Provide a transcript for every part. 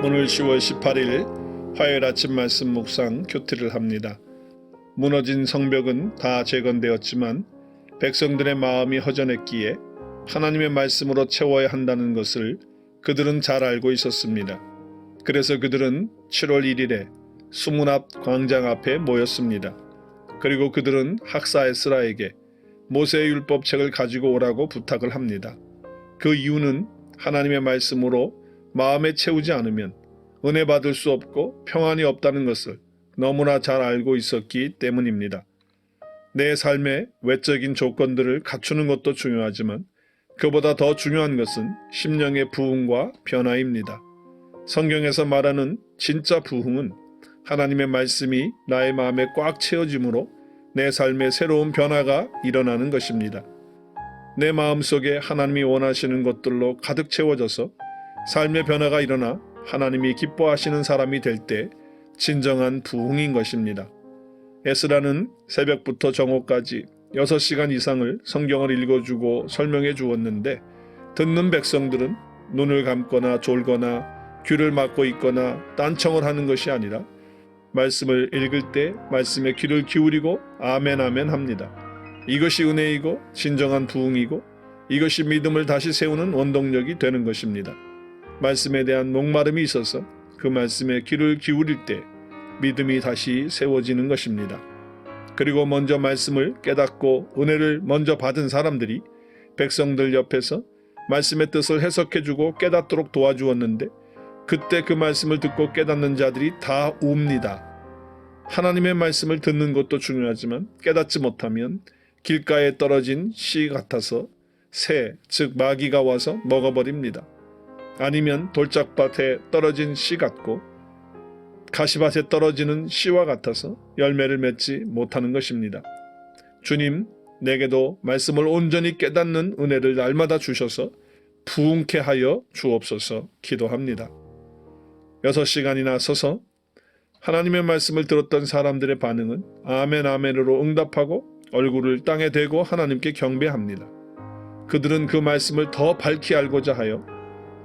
오늘 10월 18일 화요일 아침 말씀 묵상 큐티를 합니다. 무너진 성벽은 다 재건되었지만 백성들의 마음이 허전했기에 하나님의 말씀으로 채워야 한다는 것을 그들은 잘 알고 있었습니다. 그래서 그들은 7월 1일에 수문 앞 광장 앞에 모였습니다. 그리고 그들은 학사 에스라에게 모세의 율법책을 가지고 오라고 부탁을 합니다. 그 이유는 하나님의 말씀으로 마음에 채우지 않으면 은혜 받을 수 없고 평안이 없다는 것을 너무나 잘 알고 있었기 때문입니다. 내 삶의 외적인 조건들을 갖추는 것도 중요하지만 그보다 더 중요한 것은 심령의 부흥과 변화입니다. 성경에서 말하는 진짜 부흥은 하나님의 말씀이 나의 마음에 꽉 채워짐으로 내 삶에 새로운 변화가 일어나는 것입니다. 내 마음 속에 하나님이 원하시는 것들로 가득 채워져서 삶의 변화가 일어나 하나님이 기뻐하시는 사람이 될 때 진정한 부흥인 것입니다. 에스라는 새벽부터 정오까지 6시간 이상을 성경을 읽어주고 설명해 주었는데 듣는 백성들은 눈을 감거나 졸거나 귀를 막고 있거나 딴청을 하는 것이 아니라 말씀을 읽을 때 말씀에 귀를 기울이고 아멘 아멘 합니다. 이것이 은혜이고 진정한 부흥이고 이것이 믿음을 다시 세우는 원동력이 되는 것입니다. 말씀에 대한 목마름이 있어서 그 말씀에 귀를 기울일 때 믿음이 다시 세워지는 것입니다. 그리고 먼저 말씀을 깨닫고 은혜를 먼저 받은 사람들이 백성들 옆에서 말씀의 뜻을 해석해주고 깨닫도록 도와주었는데 그때 그 말씀을 듣고 깨닫는 자들이 다 웁니다. 하나님의 말씀을 듣는 것도 중요하지만 깨닫지 못하면 길가에 떨어진 씨 같아서 새, 즉 마귀가 와서 먹어버립니다. 아니면 돌짝밭에 떨어진 씨 같고 가시밭에 떨어지는 씨와 같아서 열매를 맺지 못하는 것입니다. 주님, 내게도 말씀을 온전히 깨닫는 은혜를 날마다 주셔서 부흥케 하여 주옵소서 기도합니다. 여섯 시간이나 서서 하나님의 말씀을 들었던 사람들의 반응은 아멘 아멘으로 응답하고 얼굴을 땅에 대고 하나님께 경배합니다. 그들은 그 말씀을 더 밝히 알고자 하여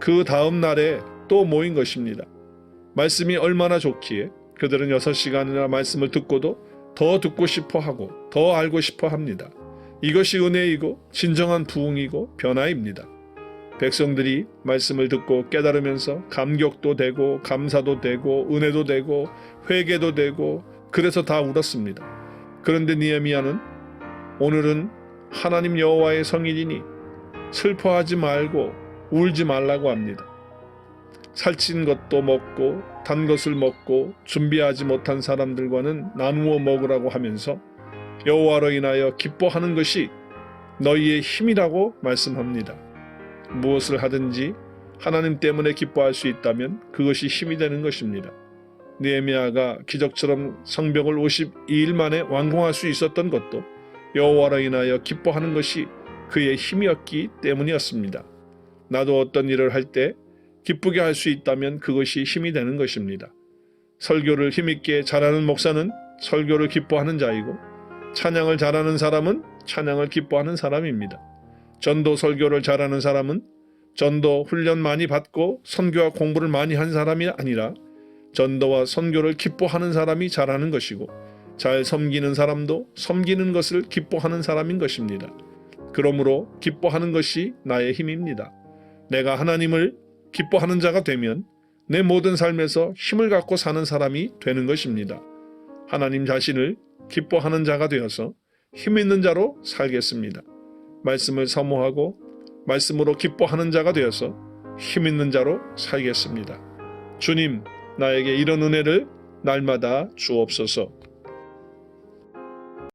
그 다음 날에 또 모인 것입니다. 말씀이 얼마나 좋기에 그들은 여섯 시간이나 말씀을 듣고도 더 듣고 싶어 하고 더 알고 싶어 합니다. 이것이 은혜이고 진정한 부흥이고 변화입니다. 백성들이 말씀을 듣고 깨달으면서 감격도 되고 감사도 되고 은혜도 되고 회개도 되고 그래서 다 울었습니다. 그런데 니에미야는 오늘은 하나님 여호와의 성일이니 슬퍼하지 말고 울지 말라고 합니다. 살찐 것도 먹고 단 것을 먹고 준비하지 못한 사람들과는 나누어 먹으라고 하면서 여호와로 인하여 기뻐하는 것이 너희의 힘이라고 말씀합니다. 무엇을 하든지 하나님 때문에 기뻐할 수 있다면 그것이 힘이 되는 것입니다. 느헤미야가 기적처럼 성벽을 52일 만에 완공할 수 있었던 것도 여호와로 인하여 기뻐하는 것이 그의 힘이었기 때문이었습니다. 나도 어떤 일을 할 때 기쁘게 할 수 있다면 그것이 힘이 되는 것입니다. 설교를 힘있게 잘하는 목사는 설교를 기뻐하는 자이고 찬양을 잘하는 사람은 찬양을 기뻐하는 사람입니다. 전도 설교를 잘하는 사람은 전도 훈련 많이 받고 선교와 공부를 많이 한 사람이 아니라 전도와 선교를 기뻐하는 사람이 잘하는 것이고 잘 섬기는 사람도 섬기는 것을 기뻐하는 사람인 것입니다. 그러므로 기뻐하는 것이 나의 힘입니다. 내가 하나님을 기뻐하는 자가 되면 내 모든 삶에서 힘을 갖고 사는 사람이 되는 것입니다. 하나님 자신을 기뻐하는 자가 되어서 힘 있는 자로 살겠습니다. 말씀을 사모하고 말씀으로 기뻐하는 자가 되어서 힘 있는 자로 살겠습니다. 주님, 나에게 이런 은혜를 날마다 주옵소서.